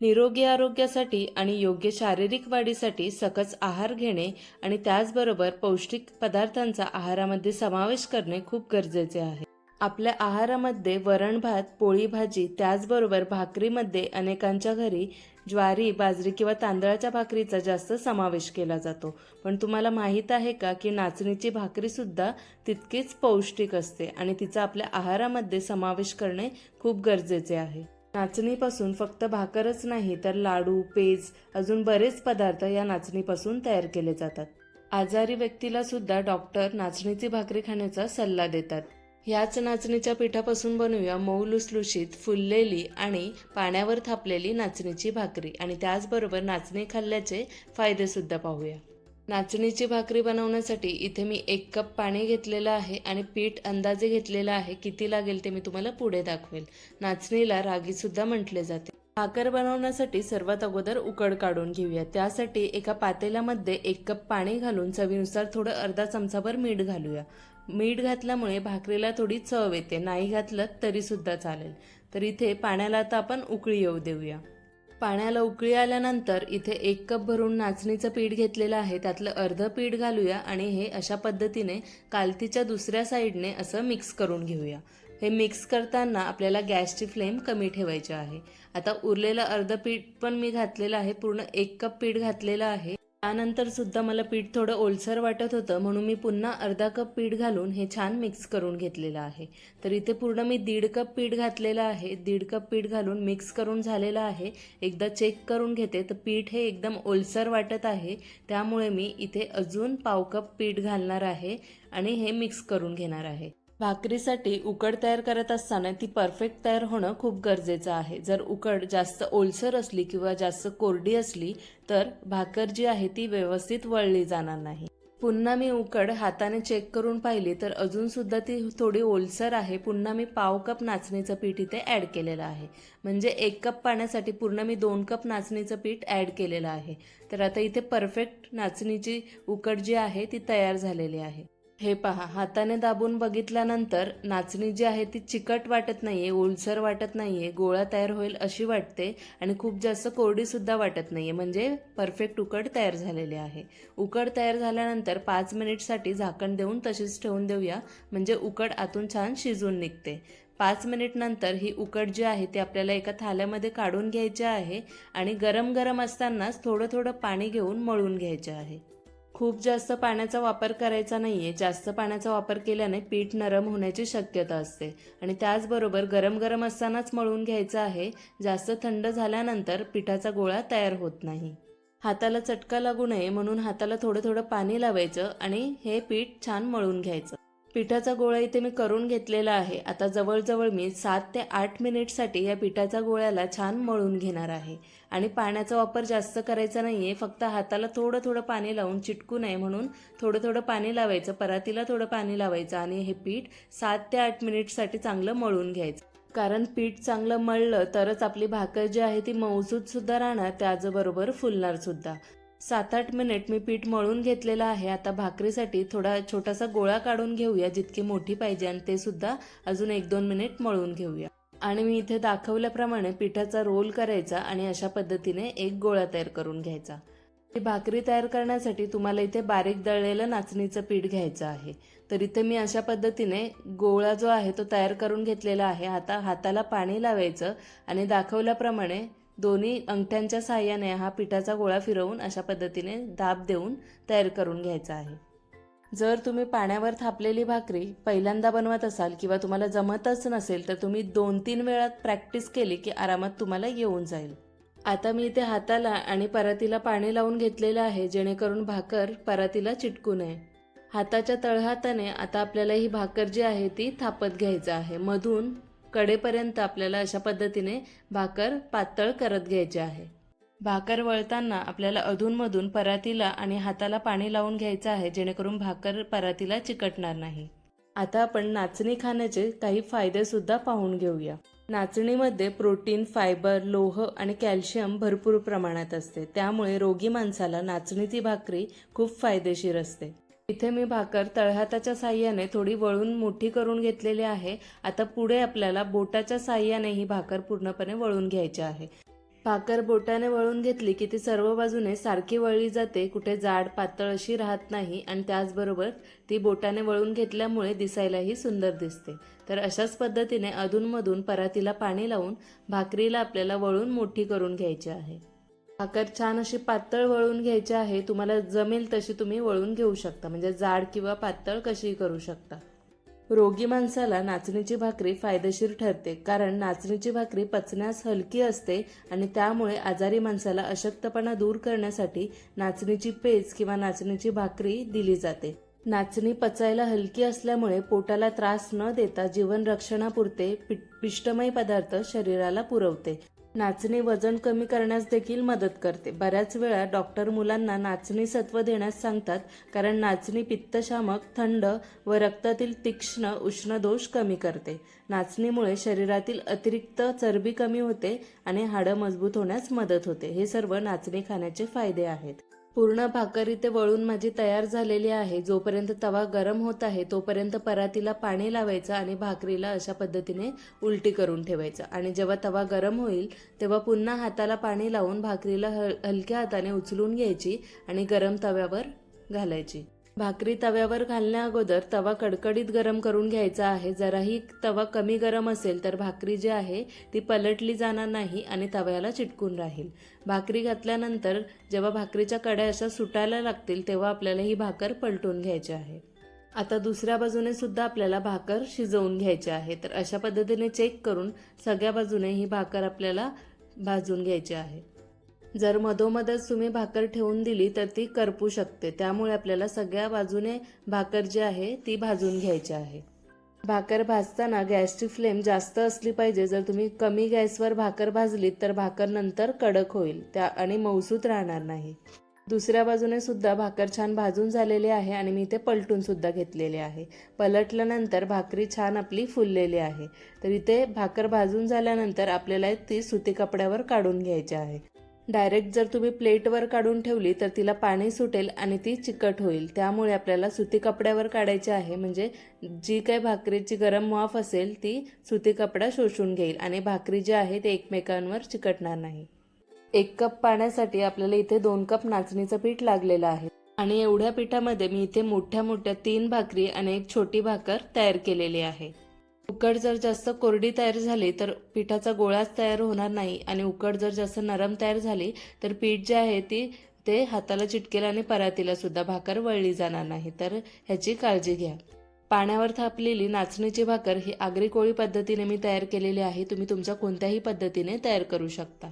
निरोगी आरोग्यासाठी आणि योग्य शारीरिक वाढीसाठी सकस आहार घेणे आणि त्याचबरोबर पौष्टिक पदार्थांचा आहारामध्ये समावेश करणे खूप गरजेचे आहे. आपल्या आहारामध्ये वरण भात पोळी भाजी त्याचबरोबर भाकरीमध्ये अनेकांच्या घरी ज्वारी बाजरी किंवा तांदळाच्या भाकरीचा जास्त समावेश केला जातो. पण तुम्हाला माहीत आहे का की नाचणीची भाकरीसुद्धा तितकीच पौष्टिक असते आणि तिचा आपल्या आहारामध्ये समावेश करणे खूप गरजेचे आहे. नाचणीपासून फक्त भाकरच नाही तर लाडू पेज अजून बरेच पदार्थ या नाचणीपासून तयार केले जातात. आजारी व्यक्तीला सुद्धा डॉक्टर नाचणीची भाकरी खाण्याचा सल्ला देतात. ह्याच नाचणीच्या पिठापासून बनवूया मऊ लुसलुशीत फुललेली आणि पाण्यावर थापलेली नाचणीची भाकरी आणि त्याचबरोबर नाचणी खाल्ल्याचे फायदेसुद्धा पाहूया. नाचणीची भाकरी बनवण्यासाठी इथे मी एक कप पाणी घेतलेलं आहे आणि पीठ अंदाजे घेतलेलं आहे. किती लागेल ते मी तुम्हाला पुढे दाखवेल. नाचणीला रागीसुद्धा म्हटले जाते. भाकर बनवण्यासाठी सर्वात अगोदर उकड काढून घेऊया. त्यासाठी एका पातेल्यामध्ये एक कप पाणी घालून चवीनुसार थोडं अर्धा चमचाभर मीठ घालूया. मीठ घातल्यामुळे भाकरीला थोडी चव येते. नाही घातलं तरीसुद्धा चालेल. तर इथे पाण्याला आता आपण उकळी येऊ देऊया. पाण्याला उकळी आल्यानंतर इथे एक कप भरून नाचणीचं पीठ घेतलेलं आहे. त्यातलं अर्ध पीठ घालूया आणि हे अशा पद्धतीने कालतीच्या दुसऱ्या साईडने असं मिक्स करून घेऊया. हे मिक्स करताना आपल्याला गॅसची फ्लेम कमी ठेवायची आहे. आता उरलेलं अर्ध पीठ पण मी घातलेलं आहे. पूर्ण एक कप पीठ घातलेलं आहे. त्यानंतर सुद्धा मला पीठ थोडं ओलसर वाटत होतं म्हणून मी पुन्हा अर्धा कप पीठ घालून हे छान मिक्स करून घेतलेलं आहे. तर इथे पूर्ण मी दीड कप पीठ घातलेलं आहे. दीड कप पीठ घालून मिक्स करून झालेलं आहे. एकदा चेक करून घेते तर पीठ हे एकदम ओलसर वाटत आहे. त्यामुळे मी इथे अजून पाव कप पीठ घालणार आहे आणि हे मिक्स करून घेणार आहे. भाकरीसाठी उकड तयार करत असताना ती परफेक्ट तयार होणं खूप गरजेचं आहे. जर उकड जास्त ओलसर असली किंवा जास्त कोरडी असली तर भाकर जी आहे ती व्यवस्थित वळली जाणार नाही. पुन्हा मी उकड हाताने चेक करून पाहिली तर अजून सुद्धा ती थोडी ओलसर आहे. पुन्हा मी पाव कप नाचणीचं पीठ इथे ॲड केलेलं आहे. म्हणजे एक कप पाण्यासाठी पूर्ण मी दोन कप नाचणीचं पीठ ॲड केलेलं आहे. तर आता इथे परफेक्ट नाचणीची उकड जी आहे ती तयार झालेली आहे. हे पहा हाताने दाबून बघितल्यानंतर नाचणी जी आहे ती चिकट वाटत नाही आहे ओलसर वाटत नाही आहे गोळा तयार होईल अशी वाटते आणि खूप जास्त कोरडीसुद्धा वाटत नाही आहे म्हणजे परफेक्ट उकड तयार झालेली आहे. उकड तयार झाल्यानंतर पाच मिनिटसाठी झाकण देऊन तशीच ठेवून देऊया. म्हणजे उकड आतून छान शिजून निघते. पाच मिनिट नंतर ही उकड जी आहे ती आपल्याला एका थाल्यामध्ये काढून घ्यायची आहे आणि गरम गरम असतानाच थोडं थोडं पाणी घेऊन मळून घ्यायचे आहे. खूप जास्त पाण्याचा वापर करायचा नाहीये. जास्त पाण्याचा वापर केल्याने पीठ नरम होण्याची शक्यता असते. आणि त्याचबरोबर गरम गरम असतानाच मळून घ्यायचं आहे. जास्त थंड झाल्यानंतर पिठाचा गोळा तयार होत नाही. हाताला चटका लागू नये म्हणून हाताला थोडं थोडं पाणी लावायचं आणि हे पीठ छान मळून घ्यायचं. पिठाचा गोळा इथे मी करून घेतलेला आहे. आता जवळजवळ मी सात ते आठ मिनिटसाठी या पिठाच्या गोळ्याला छान मळून घेणार आहे. आणि पाण्याचा वापर जास्त करायचा नाहीये फक्त हाताला थोडं थोडं पाणी लावून चिटकू नये म्हणून थोडं थोडं पाणी लावायचं परातीला थोडं पाणी लावायचं आणि हे पीठ सात ते आठ मिनिटसाठी चांगलं मळून घ्यायचं. कारण पीठ चांगलं मळलं तरच आपली भाकर जी आहे ती मौजूद सुद्धा राहणार त्याचबरोबर फुलणार सुद्धा. सात आठ मिनिट मी पीठ मळून घेतलेलं आहे. आता भाकरीसाठी थोडा छोटासा गोळा काढून घेऊया जितकी मोठी पाहिजे आणि ते सुद्धा अजून एक दोन मिनिट मळून घेऊया. आणि मी इथे दाखवल्याप्रमाणे पिठाचा रोल करायचा आणि अशा पद्धतीने एक गोळा तयार करून घ्यायचा. भाकरी तयार करण्यासाठी तुम्हाला इथे बारीक दळलेलं नाचणीचं पीठ घ्यायचं आहे. तर इथे मी अशा पद्धतीने गोळा जो आहे तो तयार करून घेतलेला आहे. आता हाताला पाणी लावायचं आणि दाखवल्याप्रमाणे दोन्ही अंगठ्यांच्या सहाय्याने हा पिठाचा गोळा फिरवून अशा पद्धतीने दाब देऊन तयार करून घ्यायचा आहे. जर तुम्ही पाण्यावर थापलेली भाकरी पहिल्यांदा बनवत असाल किंवा तुम्हाला जमतच नसेल तर तुम्ही दोन तीन वेळात प्रॅक्टिस केली की आरामात तुम्हाला येऊन जाईल. आता मी इथे हाताला आणि परातीला पाणी लावून घेतलेलं आहे जेणेकरून भाकर परातीला चिटकू नये. हाताच्या तळहाताने आता आपल्याला ही भाकर जी आहे ती थापत घ्यायचं आहे. मधून कडेपर्यंत आपल्याला अशा पद्धतीने भाकर पातळ करत घ्यायची आहे. भाकर वळताना आपल्याला अधूनमधून परातीला आणि हाताला पाणी लावून घ्यायचं आहे जेणेकरून भाकर परातीला चिकटणार नाही. आता आपण नाचणी खाण्याचे काही फायदेसुद्धा पाहून घेऊया. नाचणीमध्ये प्रोटीन फायबर लोह आणि कॅल्शियम भरपूर प्रमाणात असते. त्यामुळे रोगी माणसाला नाचणीची भाकरी खूप फायदेशीर असते. इथे मी भाकर तळहाताच्या साह्याने थोडी वळून मोठी करून घेतलेली आहे. आता पुढे आपल्याला बोटाच्या साह्याने ही भाकर पूर्णपणे वळून घ्यायची आहे. भाकर बोटाने वळून घेतली की ती सर्व बाजूने सारखी वळली जाते. कुठे जाड पातळ अशी राहत नाही आणि त्याचबरोबर ती बोटाने वळून घेतल्यामुळे दिसायलाही सुंदर दिसते. तर अशाच पद्धतीने अधूनमधून परातीला पाणी लावून भाकरीला आपल्याला वळून मोठी करून घ्यायची आहे. भाकर छान अशी पातळ वळून घ्यायची आहे. तुम्हाला जमेल तशी तुम्ही वळून घेऊ शकता. म्हणजे जाड किंवा पातळ कशीही करू शकता? रोगी माणसाला नाचणीची भाकरी फायदेशीर ठरते. कारण नाचणीची भाकरी पचण्यास हलकी असते आणि त्यामुळे आजारी माणसाला अशक्तपणा दूर करण्यासाठी नाचणीची पेज किंवा नाचणीची भाकरी दिली जाते. नाचणी पचायला हलकी असल्यामुळे पोटाला त्रास न देता जीवन रक्षणापुरते पिष्टमय पदार्थ शरीराला पुरवते. नाचणी वजन कमी करण्यास देखील मदत करते. बऱ्याच वेळा डॉक्टर मुलांना नाचणी सत्व देण्यास सांगतात कारण नाचणी पित्तशामक थंड व रक्तातील तीक्ष्ण उष्ण दोष कमी करते. नाचणीमुळे शरीरातील अतिरिक्त चरबी कमी होते आणि हाडं मजबूत होण्यास मदत होते. हे सर्व नाचणी खाण्याचे फायदे आहेत. पूर्ण भाकरी ते वळून माझी तयार झालेली आहे. जोपर्यंत तवा गरम होत आहे तोपर्यंत परातीला पाणी लावायचं आणि भाकरीला अशा पद्धतीने उलटी करून ठेवायचं. आणि जेव्हा तवा गरम होईल तेव्हा पुन्हा हाताला पाणी लावून भाकरीला हल हलक्या हाताने उचलून घ्यायची आणि गरम तव्यावर घालायची. भाकरी तव्यावर घालण्या अगोदर तवा कडकडीत गरम करून घ्यायचा आहे. जराही तवा कमी गरम असेल तर भाकरी जी आहे ती पलटली जाणार नाही आणि तव्याला चिटकून राहील. भाकरी घातल्यानंतर जेव्हा भाकरीच्या कड्या अशा सुटायला लागतील तेव्हा आपल्याला ही भाकर पलटून घ्यायची आहे. आता दुसऱ्या बाजूने सुद्धा आपल्याला भाकर शिजवून घ्यायची आहे. तर अशा पद्धतीने चेक करून सगळ्या बाजूने ही भाकर आपल्याला भाजून घ्यायची आहे. जर मधोमधच तुम्ही भाकर ठेवून दिली तर ती करपू शकते. त्यामुळे आपल्याला सगळ्या बाजूने भाकर जी आहे ती भाजून घ्यायची आहे. भाकर भाजताना गॅसची फ्लेम जास्त असली पाहिजे. जर तुम्ही कमी गॅसवर भाकर भाजलीत तर भाकर नंतर कडक होईल. त्या आणि मऊसूत राहणार नाही. दुसऱ्या बाजूने सुद्धा भाकर छान भाजून झालेली आहे आणि मी इथे पलटून सुद्धा घेतलेले आहे. पलटल्यानंतर भाकरी छान आपली फुललेली आहे. तर इथे भाकर भाजून झाल्यानंतर आपल्याला ती सुती कपड्यावर काढून घ्यायची आहे. डायरेक्ट जर तुम्ही प्लेटवर काढून ठेवली तर तिला पाणी सुटेल आणि ती चिकट होईल. त्यामुळे आपल्याला सुती कपड्यावर काढायची आहे. म्हणजे जी काही भाकरीची गरम वाफ असेल ती सुती कपडा शोषून घेईल आणि भाकरी जी आहे ती एकमेकांवर चिकटणार नाही. एक कप पाण्यासाठी आपल्याला इथे दोन कप नाचणीचं पीठ लागलेलं आहे. आणि एवढ्या पिठामध्ये मी इथे मोठ्या मोठ्या तीन भाकरी आणि एक छोटी भाकर तयार केलेली आहे. उकड जर जास्त कोरडी तयार झाली तर पिठाचा गोळाच तयार होणार नाही. आणि उकड जर जास्त नरम तयार झाली तर पीठ जे आहे ती ते हाताला चिटकेल आणि परातीला सुद्धा भाकर वळली जाणार नाही. तर ह्याची काळजी घ्या. पाण्यावर थापलेली नाचणीची भाकर ही आगरी कोळी पद्धतीने मी तयार केलेली आहे. तुम्ही तुमच्या कोणत्याही पद्धतीने तयार करू शकता.